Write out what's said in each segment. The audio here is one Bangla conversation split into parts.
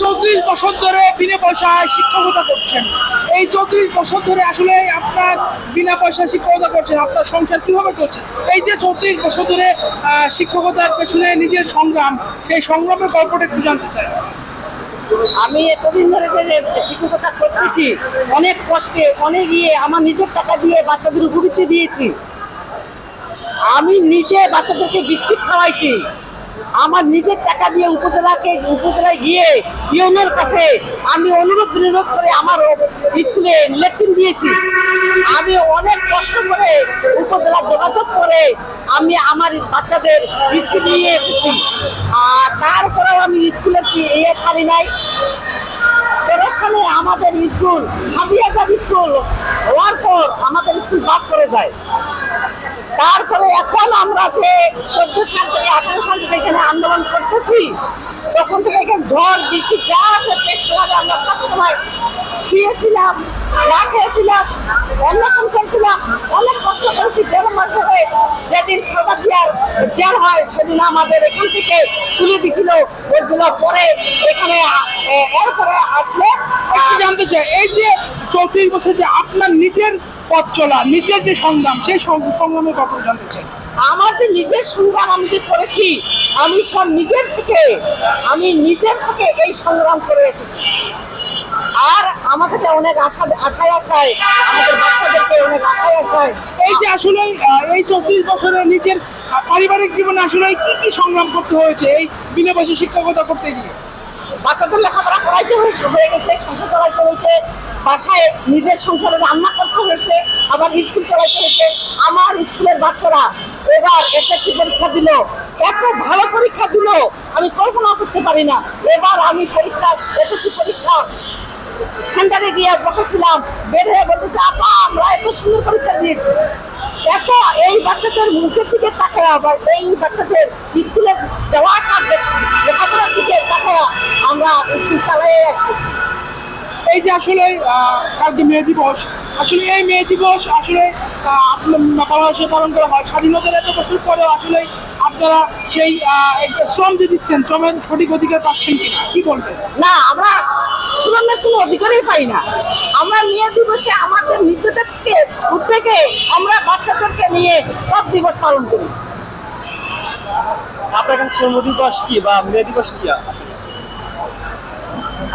চৌত্রিশ বছর ধরে বিনা পয়সায় শিক্ষকতা করছেন। এই চৌত্রিশ বছর ধরে আসলে আপনার বিনা পয়সায় শিক্ষকতা করছেন। আপনার সংসার কীভাবে চলছে? এই যে চৌত্রিশ বছর ধরে শিক্ষকতার পেছনে নিজের সংগ্রাম, সেই সংগ্রামের গল্পটা একটু জানতে চাই। আমি এতদিন ধরে যে শিক্ষকতা করতেছি, অনেক কষ্টে, অনেক ইয়ে আমার নিজের টাকা দিয়ে বাচ্চাদের উপবৃত্তি দিয়েছি। আমি নিজে বাচ্চাদেরকে বিস্কিট খাওয়াইছি। আমার নিজের টাকা দিয়ে উপজেলাকে, উপজেলায় গিয়ে ইউনোর কাছে আমি অনুরোধ বিনোদ করে আমার স্কুলে লেট্রিন দিয়েছি। আমি অনেক কষ্ট করে উপজেলা যোগাযোগ করে আমি আমার বাচ্চাদের বিস্কিট নিয়ে এসেছি। আর তারপরেও আমি স্কুলের ইয়ে ছাড়ি নাই। সালে আমাদের স্কুল, হাবিয়াজার স্কুল হওয়ার পর আমাদের স্কুল বাদ করে যায়। তারপরে এখন আমরা যে চোদ্দ সাল থেকে আঠেরো আন্দোলন করতেছি তখন থেকে এখানে ঝড় বৃষ্টি যা আছে পেশ ক্লাবে আমরা সবসময় শুয়েছিলাম না খেয়েছিলাম অন্বেষণ করেছিলাম অনেক কষ্ট করেছি গরম মাসে যেদিন খাবার জিয়ার জেল হয় সেদিন আমাদের এখান থেকে তুলে দিছিল বলছিল পরে এখানে এরপরে আসলে জানতে চাই এই যে চৌত্রিশ বছর যে আপনার নিজের পথ চলা নিজের যে সংগ্রাম সেই সংগ্রামের কথা জানতে চাই। আমার যে নিজের সংগ্রাম আমি যে করেছি আমি সব নিজের থেকে আমি নিজের থেকে এই সংগ্রাম করে এসেছি। আর আমাদেরকে অনেক আশা আশায় আশায় আমাদের বাচ্চাদেরকে অনেক আশায় আশায়। এই যে আসলে এই চৌত্রিশ বছরে নিজের পারিবারিক জীবনে আসলে কি কি সংগ্রাম করতে হয়েছে এই বিনা পয়সা শিক্ষকতা করতে গিয়ে? বাচ্চাদের লেখাপড়া করাইতে হয়েছে হয়ে গেছে সংসার চালাইতে হয়েছে বাসায় নিজের সংসারে রান্না করতে হয়েছে আবার স্কুল চালাইতে হয়েছে। আমার স্কুলের বাচ্চারা এবার এসএসসি পরীক্ষা দিল। এত ভালো পরীক্ষা দিল, আমি কল্পনা করতে পারি না। এবার আমি পরীক্ষা এসএসসি পরীক্ষা সেন্টারে গিয়ে বসেছিলাম, বের হয়ে বলতেছে, আপা, আমরা এত সুন্দর পরীক্ষা দিয়েছি। এত এই বাচ্চাদের মুখের দিকে তাকায় আবার এই বাচ্চাদের স্কুলে যাওয়া আসার লেখাপড়ার দিকে তাকায় আমরা স্কুল চালাই এই যে আসলে কালকে মে দিবস আসলে এই মে দিবস আসলে বাংলাদেশে পালন করা হয়। স্বাধীনতার এত বছর পরেও আসলে আপনারা সেই একটা শ্রম যে দিচ্ছেন শ্রমের সঠিক অধিকার পাচ্ছেন কিনা কি বলবেন? না আমরা শ্রমের কোনো অধিকারই পাই না। আমরা মেয়ে দিবসে আমাদের নিজেদের থেকে উদ্যোগে আমরা বাচ্চাদেরকে নিয়ে সব দিবস পালন করি। আপনার কাছে শ্রম দিবস কি বা মেয়ে দিবস কি আসলে?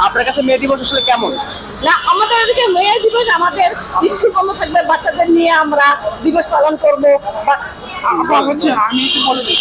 আপনার কাছে মেয়ে দিবস আসলে কেমন? না আমাদের এদিকে মেয়ে দিবস আমাদের স্কুল বন্ধ থাকবে বাচ্চাদের নিয়ে আমরা দিবস পালন করব হচ্ছে আমি একটু বলে দিই।